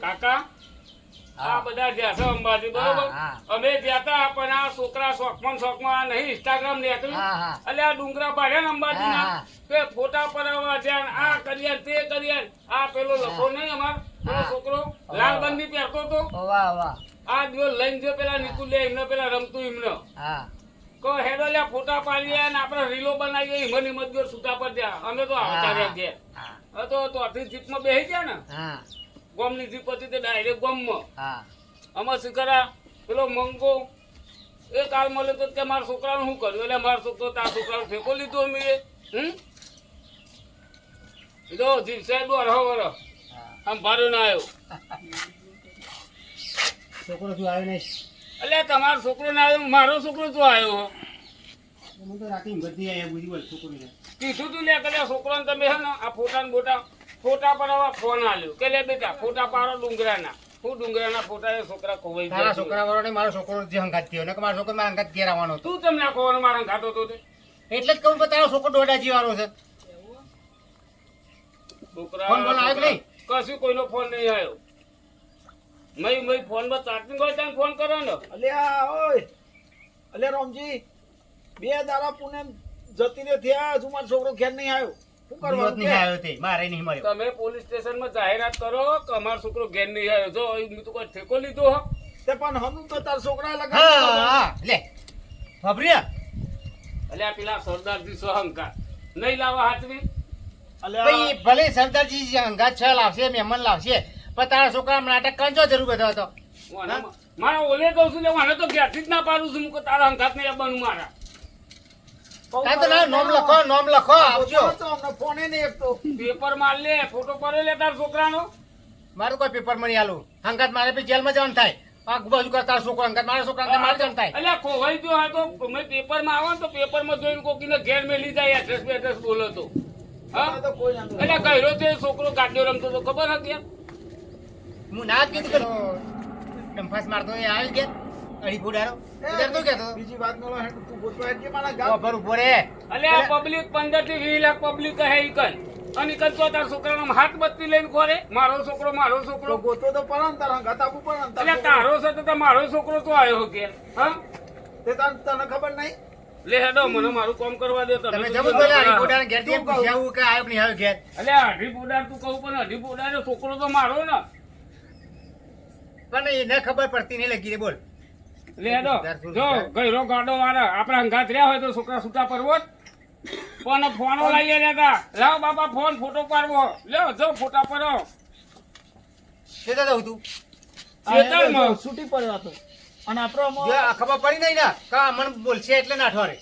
કાકા? આ બધા જ્યાં છે અંબાજી બરોબર. અમે જ્યાં તા પણ આ છોકરા શોખમાં શોખમાં નહીં ઇન્સ્ટાગ્રામ નીકળ્યું. એટલે આ ડુંગરા ભાડ્યા ને અંબાજી ના. તે ફોટા પડાવવા જ્યાં આ કર્યા તે કર્યા આ પેલો લખો નહીં અમાર પેલો છોકરો. લાલ બંદી પહેરતો તો વાહ વાહ. આ દિવસ લઈને જો પેલા નીકળ્યા એમને પેલા રમતું એમને. કો હેડો લ્યા ફોટા પાડીએ ને આપણે રીલો બનાવીએ હિમત હિમત જો છૂટા પર ત્યાં. અમે તો આવતા રહ્યા તો તો આથી જીપમાં બેસી ગયા ને. હા. ગોમની જીપ હતી તે ડાયરેક્ટ ગોમમાં. હા. આમાં શું કરા પેલો મંગો એ કાલ મળે તો કે મારા છોકરાનું શું કર્યું? એટલે મારો છોકરો તાર છોકરાનું ફેંકો લીધો અમે હમ? જો જીવસે સાહેબ વરો હા આમ ભારે ના આવ્યો. છોકરો શું આવ્યો નહીં? એટલે તમારો છોકરો ના આવ્યો મારો છોકરો તો આવ્યો? હું તો રાતે બધી આયા બુધી બોલ છોકરીને કીધું તું લે કદાચ છોકરાને તમે હે ને આ ફોટા ને બોટા ફોટા પડાવવા ફોન આલ્યો. કે લે બેટા ફોટા પાડો ડુંગરાના. હું ડુંગરાના ફોટા એ છોકરા ખોવાઈ તારા. છોકરા વાળો ને મારો છોકરો જે હંગાત થયો ને કે મારો છોકરો મારા હંગાત ઘેર આવવાનો હતો. તું તમને ખોવાનો? મારા હંગાતો તો તે. એટલે જ કહું કે તારો છોકરો દોઢા જીવાનો છે. છોકરા ફોન બોલ આવ્યો નહીં? કશું કોઈનો ફોન નહીં આવ્યો. મય મય ફોનમાં ચાર્જિંગ હોય ત્યાં ફોન કરો ને? અલ્યા ઓય. અલ્યા રોમજી બે દાડા પુણે જતી રે થયા હજુ મારો છોકરો ઘેર નહીં આવ્યો. શું નહીં આવ્યો તે મારે નહીં મળ્યો. તમે પોલીસ સ્ટેશનમાં જાહેરાત કરો કે અમારો છોકરો ઘેર નહીં આવ્યો. જો મેં તો કોઈ ઠેકો લીધો હો. તે પણ હમું તો તારા છોકરા હા લગાડ લે. ફાબરિયા એટલે આ પેલા સરદારજી સો અહંકાર? નહીં લાવવા હાથવી ભાઈ ભલે સરદારજી જે છ લાવશે મહેમાન લાવશે પણ તારા છોકરા નાટક કંચો જરૂર બધો હતો. મારા ઓલે કહું છું ને મને તો ઘેરથી જ ના પાડું છું. તારા અંગાત નહીં આવવાનું મારા. તાર તો ના નોમ લખો નોમ લખો આવજો. ફોને નહીં એક તો પેપર માર લે ફોટો પડે લે તાર છોકરાનો. મારું કોઈ પેપર મળી આલું? હંગાત મારે પછી જેલમાં જવાનું થાય. આગ બાજુ કરતા છોકરો હંગાત મારા છોકરા હંગાત મારે જવાનું થાય. અલ્યા ખોવાઈ ગયો હોય તો. મેં પેપરમાં આવો ને તો પેપરમાં જોઈને કોકીને ઘેર મેં લીધા એડ્રેસ એડ્રેસ બોલો તો. હા? તો એટલે કહ્યો તે છોકરો ગાડીઓ રમતો તો ખબર હતી હું ના કીધું કે ડંફાસ મારતો એ આવી ગયા અડી ફૂડારો ડરતો કેતો. બીજી વાત નો તું ગોતવા હેડ મારા ગામ. ખબર ઊભો રે એટલે આ પબ્લિક પંદરથી વીસ લાખ પબ્લિક કહે ઈ અને ઈ તો તારા છોકરાનો હાથ બત્તી લઈને ખોરે. મારો છોકરો મારો તો છોકરો ગોતો તો પડે ને તારા હંગાત આપવું પડે એટલે તારો છે તો મારો છોકરો તો આવ્યો કે હા? તે તને તને ખબર નહીં લે હેડો મને મારું કામ કરવા દે તમે ઘેરથી કે નહીં આવ્યો ઘેર. એટલે અઢી બોડાર તું કહું પણ અઢી બોડાર છોકરો તો મારો ને. પણ એને ખબર પડતી નહીં લગી રે બોલ. લે જો ગયરો ગાડો વાળા આપણા અંગાત રહ્યા હોય તો છોકરા છૂટા પડવો પણ ફોનો લઈએ લેતા લાવ બાપા ફોન ફોટો પાડવો. લ્યો જો ફોટા પડો. કે દાદા તું? ખેતરમાં. છૂટી પડ્યો હતો. અને આપણો આમાં- આ ખબર પડી નહીં ના? કા મન બોલશે એટલે ના ઠોરે.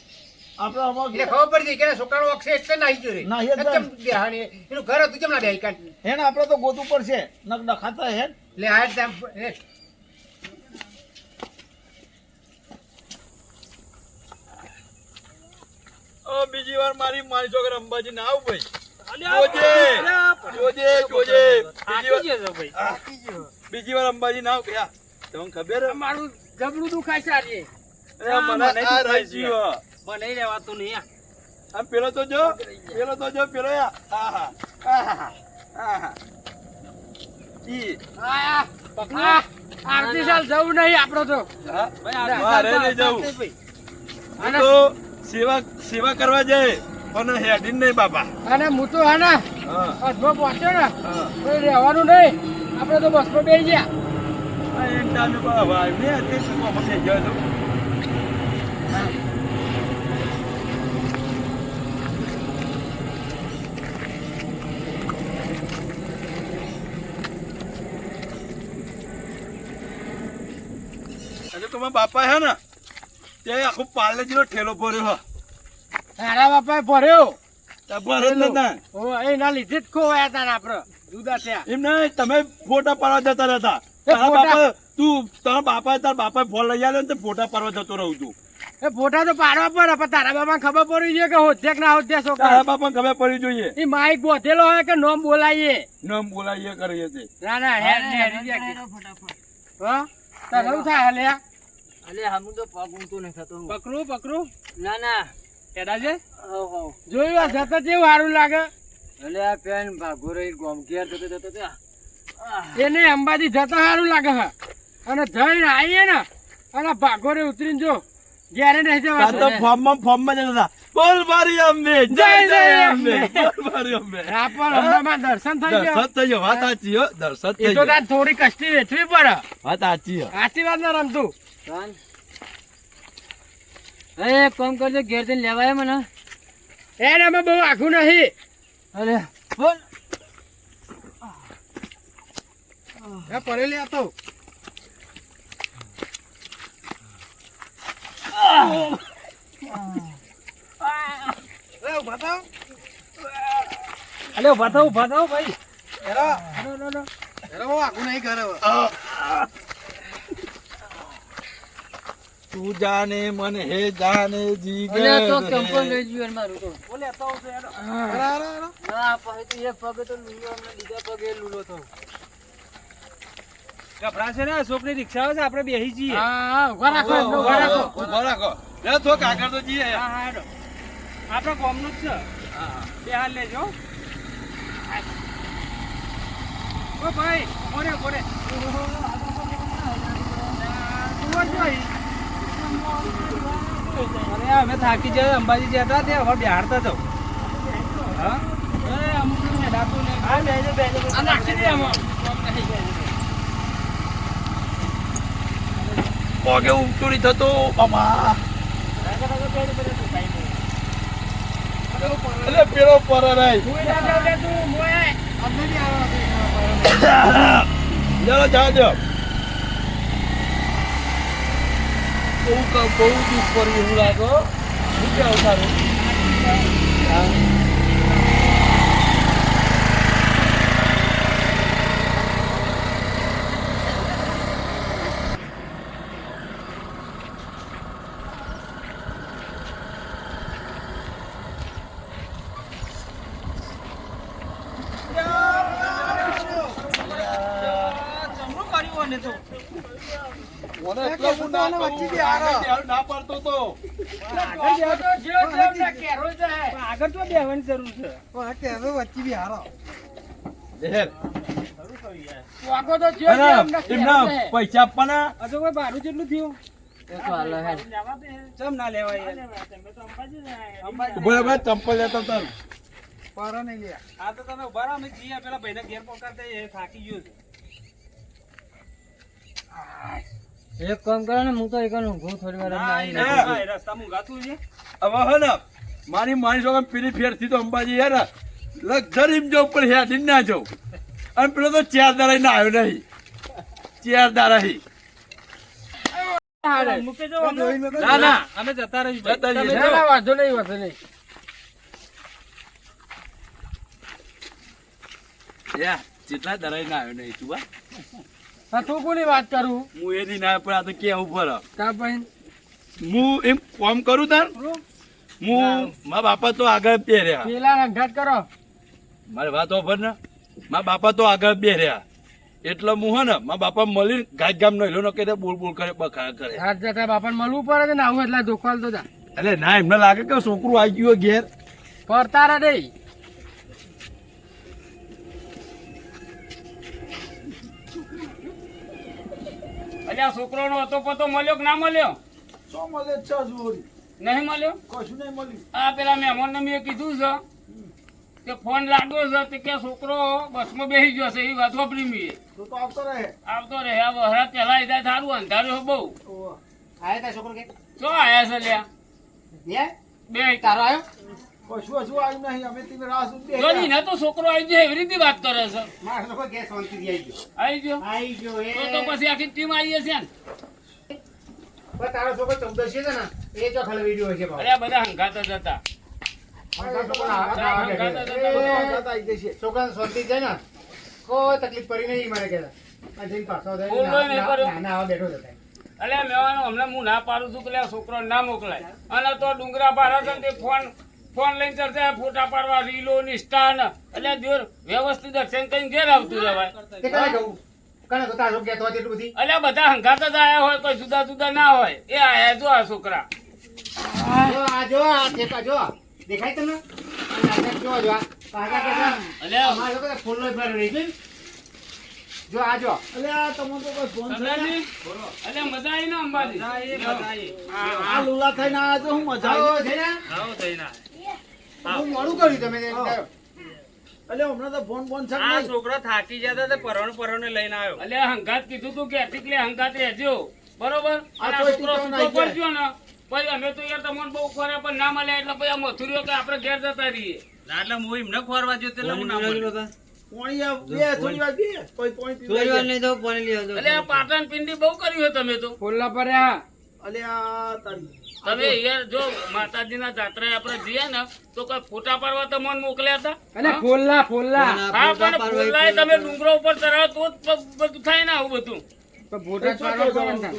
આપણો આમાં એટલે ખબર પડી ગઈ કે છોકરાનો અક્ષર એટલે નાહી ગયો રે. નાહી જ બેહાણી એનું ઘર હતું કેમ ના બેહી કાઢ આપણે તો ગોતવું પડશે. નક નખાતા હે. લે આ જ તેમ એ બીજી વાર મારી મારી છોકરા અંબાજી ના આવું ભાઈ. બીજી વાર અંબાજી ના આવું તમને ખબર મારું જબડું દુખાય છે આજે. મને નહીં દુખાય છે. બનાવી રહેવાતું નહીં આમ પેલો તો જો પેલો તો જો પેલો યા આહા આહા આહા ઈ. આરતી સાલ જવું નહીં આપડે તો. ભાઈ મારે નહીં જવું. તો સેવા સેવા કરવા જાય પણ હેડીન નહીં બાપા. અને હું તો હા ને બસમાં પહોંચ્યો ને કોઈ રહેવાનું નહીં. આપણે તો બસમાં બેસી ગયા. તમારા બાપા હે ને તે આખો પાર્લેજીનો ઠેલો ભર્યો હે. તારા બાપા ભર્યો? તો જ નતા. ઓ એના લીધે જ ખોવાયા હતા આપણે જુદા થયા. એમ નહીં તમે ફોટા પાડવા જતા રહેતા. તારા બાપા તું તારા બાપા તારા બાપા ફોન લઈ આવ્યો ને ફોટા પાડવા જતો રહું છું. એ ફોટા તો પાડવા પડે પણ તારા બાપા ખબર પડી છે કે હોદ્યા કે ના હોદ્યા તારા બાપા બાપાને ખબર પડી જોઈએ. એ માઇક બોધેલો હોય કે નોમ બોલાઈએ? નામ બોલાઈએ કરીએ છે ના ના હેર હેર હેડી. હા? તારે થાય હલ્યા? અલે હમું તો પગ ઊંચું નહીં થતો પકડું પકડું. ના ના. કેડા છે? હો હો. જોયું આ જતા કેવું સારું લાગે? અલે આ પેન ભાગો રહી ગોમ થતો થતો એને અંબાજી જતા સારું લાગે છે. અને જઈને આવીએ ને અને ભાગોરે ઉતરીને જો ઘેરે નહીં જવા તો ફોર્મમાં ફોર્મમાં જતા હતા. બોલ મારી અંબે જય જય અંબે. બોલ મારી અંબે. પણ અંબામાં દર્શન થઈ ગયો. દર્શન થઈ ગયો. વાત સાચી હો દર્શન થઈ તો ગયો. તો થોડી કષ્ટી વેઠવી પડે. વાત સાચી હો. આશીર્વાદ ના રમતું. એ એક કામ કરજો ઘેર જઈને લેવાય મને. એને અમે બહુ આખું નહીં. અરે બોલ. એ પડેલી આ તો. એ અલે ઊભા થાવ ઊભા થાવ ભાઈ. હેરો, બહુ આખું નહીં કરે હવે. તું જાને મન હે જાને જીગર અલ્યા તો રે. કેમ્પો લઈ ગયો મારું તો. હેરો, હેરો, હેરો. ના પછી તો એક પગે તો લૂલો અમને બીજા પગે લૂલો તો. ગભરાશે ને છોકરી રિક્ષા આવે છે આપણે બેસી જઈએ. હા હા ઊભા રાખો ઊભા રાખો. ઊભા રાખો. લે તો કાગળ તો જઈએ. હા હા હેડો. આપણે કોમનું જ છે. બે હાલ લેજો. ઓ ભાઈ મોરે મોરે. અરે અમે થાકી જઈએ અંબાજી જતા તે હવે બિહારતા હા? આમાં. પગે ઊંચું થતો બાબા એટલે પેલો પર નહીં તું જા જાવ લે તું મોય. અમને બી આવો ચાલો જા દો બહુ બહુ દુઃખ પડ્યું એવું લાગો શું કહેવું સારું ના પાડતો તો. આગળ તો બેહવાની જરૂર છે. કહેવાય. પૈસા આપવાના? હજુ કોઈ ભાડું જેટલું થયું. ચમ ના લેવાય બરાબર ચંપલ લેતો તાર આ તો તમે ઊભા રહો અમે જઈએ. પેલા ભાઈને ઘેર પહોંચાડતા એ થાકી ગયો છે. એક કામ કરો ને હું તો એક ઊંઘું થોડી વાર રસ્તામાં ઊંઘાતું છે? હવે હે ને મારી માની છોકરા પેલી ફેરથી તો અંબાજી હે ને લક્ઝરી જવું પણ હેડી ના જવું. અને પેલો તો ચાર દારા ના આવ્યો નહીં. ચાર દારા ના ના. અમે જતા રહીશું જતા રહીશું. વાંધો નહીં વાંધો નહીં. યા જેટલા દાડા ના આવ્યો નહીં તું હા? તું કોની વાત કરું? હું એની ના પણ આ તો કેવું પડે કા ભાઈ હું એમ કોમ કરું તાર? હું? મારા બાપા તો આગળ બે રહ્યા પેલા રંગાટ કરો. મારી વાત ઓફર ને. મારા બાપા તો આગળ બે રહ્યા એટલે હું હે ને મારા બાપા મળી ગાજ ગામ નો હિલો કે બોલ બોલ કરે બખા કરે. હાથ જતા બાપાને મળવું પડે છે ને? આવું એટલે દુખાલ તો જા. એટલે ના એમને લાગે કે છોકરું આવી ગયું ઘેર. ફરતા રે નહીં. અલ્યા છોકરો નો હતો પતો મળ્યો કે ના મળ્યો? શું મળે છે જોરી નહીં મળ્યો? કશું નહીં મળ્યું. આ પેલા મહેમાન મેં કીધું છે કે ફોન લાગ્યો છે તે કે છોકરો બસમાં બેસી ગયો છે એ વાત વાપરી મેં. તો તો આવતો રહે. આવતો રહે. હવે હરા પેલા એ થારું સારું અંધાર્યો બહુ. આયા તા છોકરો કે? ચો આયા છે લ્યા? બે? બે. તારો આવ્યો કશું હજુ આવ્યું નહીં. અમે તમે રાહ સુધી જો ને તો છોકરો આવી ગયો એવી રીતે વાત કરે છે. મારા લોકો કે શાંતિથી આવી ગયો. આવી ગયો? આવી ગયો એ. તો તો પછી આખી ટીમ આવી છે ને. પણ તારો છોકરો ચૌદશી છે ને એ જો ખાલી વીડિયો છે અરે બધા હંગાત જ છોકરા શાંતિ છે ને? કોઈ તકલીફ પડી નહીં મારે કે. જઈને પાછો બેઠો. મેવાનો હમણાં હું ના પાડું છું કે છોકરો ના મોકલાય. અને તો ડુંગરા છે ફોન ફોન લઈને ચડશે ફોટા પાડવા રીલો ની સ્ટાન એટલે જોર વ્યવસ્થિત દર્શન કરીને ઘેર આવતું હતો એટલું બધી? અલ્યા બધા હંગાત જ આયા હોય કોઈ જુદા જુદા ના હોય. એ આયા જો આ છોકરા. જો આ જો આ ઠેકા દેખાય તમને? જો જો આ. જ મજા આવી ને અંબાજી? મજા આવી, આ લુલા થઈને આયા તો હું મજા આવી છે ને. હું. મોડું કર્યું તમે તે. હમણાં તો ફોન ફોન છે આ છોકરો થાકી જતો તો પરણ પરણ લઈને આવ્યો. અલ્યા હંગાત કીધું તું કે અતિકલે હંગાત રહેજો. બરોબર? આ અને આ કોઈ છોકરો ટીચર સૂતો ને પછી અમે તો યાર તમને બહુ ખોરે પણ ના મળ્યા એટલે આ મથુરીઓ કે આપણે ઘેર જતા રહીએ. એટલે હું એમને ખોરવા ગયો એટલે હું ના મળ્યો. પોણી આ બે થોડી વાર બે કોઈ પોણી પીવા ગયા. એટલે આ પાટણ પિંડી બહુ કર્યું તમે તો. ફોલ્લા પર્યા અલ્યા તારી તમે યાર જો માતાજીના જાત્રાએ આપણે જઈએ ને તો કોઈ ફોટા પાડવા તો મન મોકલ્યા હતા? અને ફોલ્લા ફોલ્લા. હા પણ ફોલાય તમે ડુંગરો ઉપર ચડાવો તો જ બધું થાય ને આવું બધું. ફોટા ને.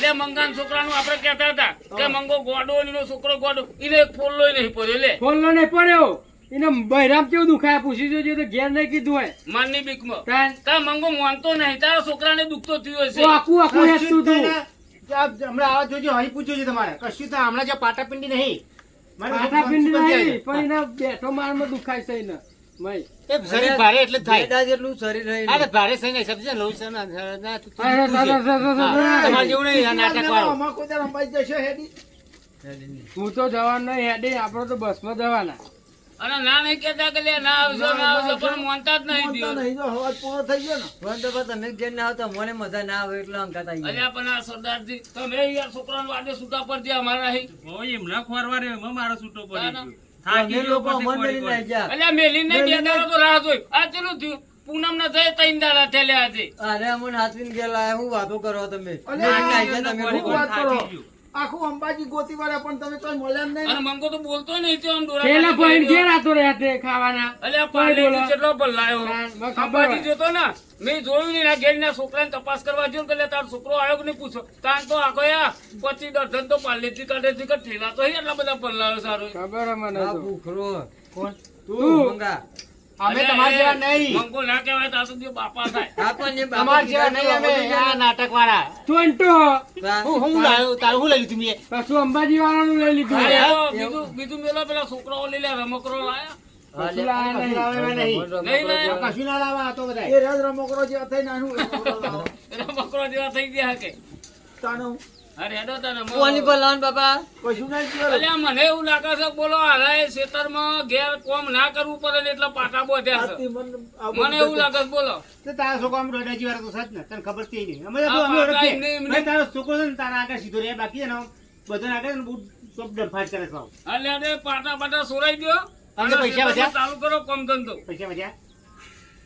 લે મંગાન છોકરાનું આપણે કહેતા હતા કે મંગો ગોડો ને છોકરો ગોડો. એને એક ફોલ્લો નહીં પડ્યો લે. ફોલ્લો નહીં પડ્યો. એને બૈરામ કેવું દુખાય? પૂછી જોજો તો ઘેર નહીં કીધું હોય. માનની બીકમાં. તા મંગો માનતો નહીં. તારા છોકરાને દુખતો થયો આખું આખું હેતું ને. આ હમણાં આવા જોજો હરી પૂછજો છે તમારે. કશું તો હમણાં જે પાટાપિંડી નહીં. મારે પાટા પિંડી શું નહીં પણ એના બેઠો મારમાં દુખાય છે એને. શરીર ભારે એટલે થાય. જેટલું શરીર અરે ભારે થઈ નહીં સમજે લઉં છે. તમારે જેવું નહીં નાટક વાળું. હું તો જવાનું નહીં હેડે આપણે તો બસમાં જવાના. અને ના નહીં કહેતા કે લે ના આવશો ના આવશો પણ માનતા જ નહીં દિયો નહીં તો હવા પૂરો થઈ ગયો ને. પણ તો પણ તમે ઘેર ના આવતા મને મજા ના આવે એટલે અંકાત અલ્યા પણ આ સરદારજી તમે યાર છોકરાનું વાદે સુતા પર જે અમારા અહીં? અમે લોકો અમર મેળીને આવી ગયા. અલ્યા મેલી ને બે દાડા તો રાહ જોઈ. આ ચેલું થયું? પૂનમ ના જઈ તૈન દાડા થયેલા આજે. અરે અમને હાથવીને ગયેલા હું વાતો કરો તમે? તમે વાત કરો? આખું અંબાજી ગોતી વાળા પણ તમે કોઈ મળ્યા નહીં અને મંગો તો બોલતો નહીં તો આમ ડોરા પેલા પોઈન્ટ ઘેર આતો રહ્યા ખાવાના અલ્યા કોઈ પાલેજી બોલો. જેટલો બદલાયો અંબાજી જોતો ને મેં જોયું નહીં ઘેર ના છોકરાને તપાસ કરવા જ્યો કે તાર તારો છોકરો આવ્યો કે નહીં પૂછો તાન તો આખો યા પછી દર્શન તો પાલેજી કાઢે થી ઠેલા તો એટલા બધા બદલાયો સારું ખબર મને ભૂખરો. કોણ? તું. તું મંગા. અમે તમારા જેવા નહીં. મંગો ના કહેવાય તો સુધી બાપા થાય. આ જે બાપુ તમારા જેવા નહીં અમે આ નાટક વાળા ચોંટો. હું. હું લાવ્યો તારું હું લઈ લીધું મેં? પાછું અંબાજી વાળાનું લઈ લીધું. અરે, બીજું બીજું મેલો પેલા છોકરાઓ લઈ લે રમકડો લાયા. રમકડો જેવા થઈ ગયા કે તાનું અરે હેડો તને કોની પર બાપા. કશું નહીં થયું. અલ્યા મને એવું લાગે છે બોલો હારાએ ખેતરમાં ઘેર કોમ ના કરવું પડે ને એટલે પાટા બોધ્યા છે. મને એવું લાગે છે બોલો. તો તારા છોકરો આમ દોઢાજી વાળો તો સજ ને તને ખબર તે નહીં. અમે તો અમે ઓળખીએ. એમને- એમને- તારો છોકરો છે ને તારા આગળ સીધો રહે બાકી છે ને બધાને આગળ ને બહુ સબ ડંફાટ કરે છે અલ્યા રે પાટા પાટા સોરાઈ દો અને પૈસા વધ્યા? ચાલુ કરો કોમ ધંધો. પૈસા વધ્યા?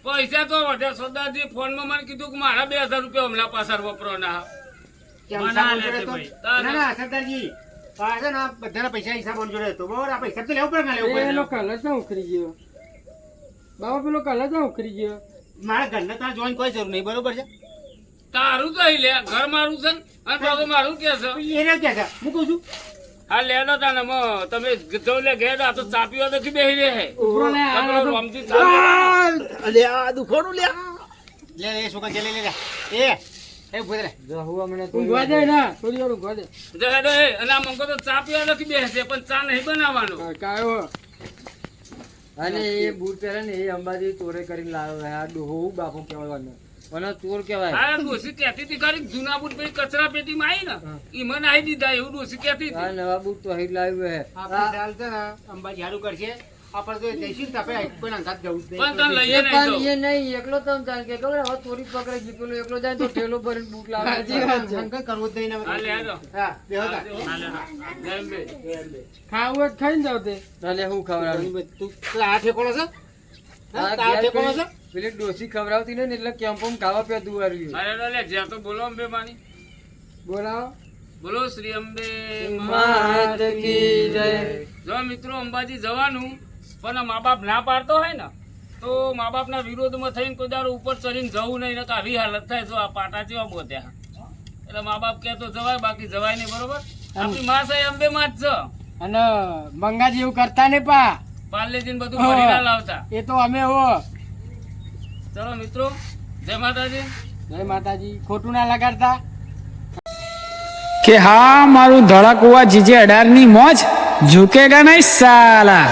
પૈસા તો વધ્યા સરદારજી ફોનમાં મને કીધું કે મારા બે હજાર રૂપિયા હમણાં પાછળ વપરાવાના. કેમ ના ના સરદારજી આ છે બધાના પૈસા હિસાબ જોડે હતો. બરોબર આપણે હિસાબ તો લેવું પડે ને લેવું પેલો કલર તો ઉખરી ગયો? બાબા પેલો કલર તો ઉખરી ગયો? મારા ઘરને તારે જોવાની કોઈ જરૂર નહીં બરોબર છે? તારું તો લે ઘર મારું છે અને પાછું મારું કે છે? એને ક્યાં છે? હું કહું છું. હા લેડો તાને મ તમે જો લે ઘેર આ તો ચાપીઓ તો બેહી રહે. ઉપરો લે આ તો- ચાપી આ, દુખોનું. લે. લે છોકરા લે લે લે. એ એ ઊભો રહે જહુ અમને તો ઊંઘવા થોડી વાર ઊંઘવા દે. એ અને મંગો તો ચાપીઓ નથી બેસે પણ ચા નહીં બનાવવાનો. કાયો અને એ બૂટ પહેરે ને એ અંબાજી ચોરે કરીને લાવ્યો છે. આ ડોહો બાપુ કહેવાનો અને ચોર કહેવાય. આ ડોસી કહેતી હતી ખરી જૂના બુટ પછી કચરા પેટીમાં આવી ને ઈ મને આવી દીધા એવું ડોસી કહેતી આ નવા બૂટ તો અહીં લાવ્યો આપણે ને અંબાજી હારું કરશે. આપણે તો જઈશું ને તો આપણે જવું નહીં. પણ તને લઈએ નહીં પણ એ નહીં એકલો તમ તાર કે ખબર હવે ચોરી પકડે ગઈ એકલો જાય તો ઠેલો ભરીને બૂટ લાવે. અંકલ કરવું જ નહીં ને હા લે હેડો હા બેહો તાર. ખાવું હોય ખાઈને જાવ તે. તાલે હું ખવડાવું? તું તું આ ઠેકોણો છે? હા, આ તારા છે પેલી- પેલી ડોસી ખવડાવતી ને એટલે કેમ્પમાં ખાવા પે આવ્યું અરે લે જ્યાં તો બોલો અંબે માની. બોલાવો. બોલો શ્રી અંબે માત કી જય. જો મિત્રો અંબાજી જવાનું પણ મા બાપ ના પાડતો હોય ને તો મા બાપના વિરોધમાં થઈને કોઈ દાડો ઉપર ચડીને જવું નહીં તો આવી હાલત થાય જો આ પાટા જેવા બોત્યા એટલે મા બાપ કે તો જવાય બાકી જવાય નહીં બરોબર? આપણી માં સાહેબ અંબે માં જ. છે અને મંગાજી એવું કરતા ને પા. પાર્લેજીને બધું ભરી ના લાવતા. એ તો અમે હો. ચલો મિત્રો જય માતાજી. જય માતાજી. ખોટું ના લગાડતા. કે હા મારું ધડાકુવા જીજે અઢારની મોજ ઝુકેગા નહીં સાલા.